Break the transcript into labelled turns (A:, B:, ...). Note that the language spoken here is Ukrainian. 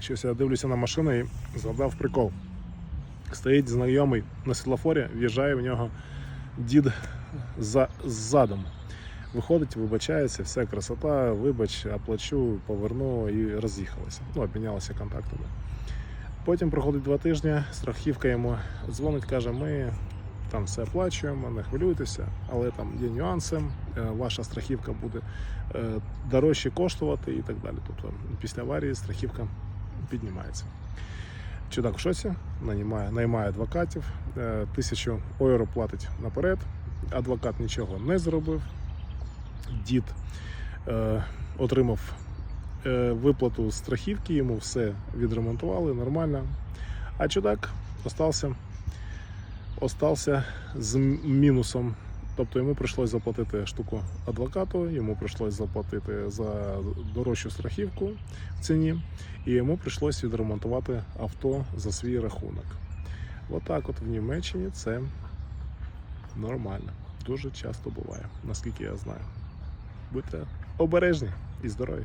A: Щось я дивлюся на машину і згадав прикол. Стоїть знайомий на світлофорі, в'їжджає в нього дід за, ззадом. Виходить, вибачається, вся красота, вибач, оплачу, поверну і роз'їхалися. Ну, обмінялися контактами. Потім проходить два тижні, страхівка йому дзвонить, каже, ми там все оплачуємо, не хвилюйтеся, але там є нюанси, е, ваша страхівка буде е, дорожче коштувати і так далі. Тобто після аварії страхівка піднімається. Чудак в шоці, наймає, наймає адвокатів, е, тисячу євро платить наперед, адвокат нічого не зробив, дід е, отримав е, виплату страхівки, йому все відремонтували нормально. А чудак остався, остався з мінусом. Тобто йому прийшлось заплатити штуку адвокату, йому прийшлось заплатити за дорожчу страхівку в ціні, і йому прийшлось відремонтувати авто за свій рахунок. Отак, от в Німеччині це нормально. Дуже часто буває, наскільки я знаю. Будьте обережні і здорові.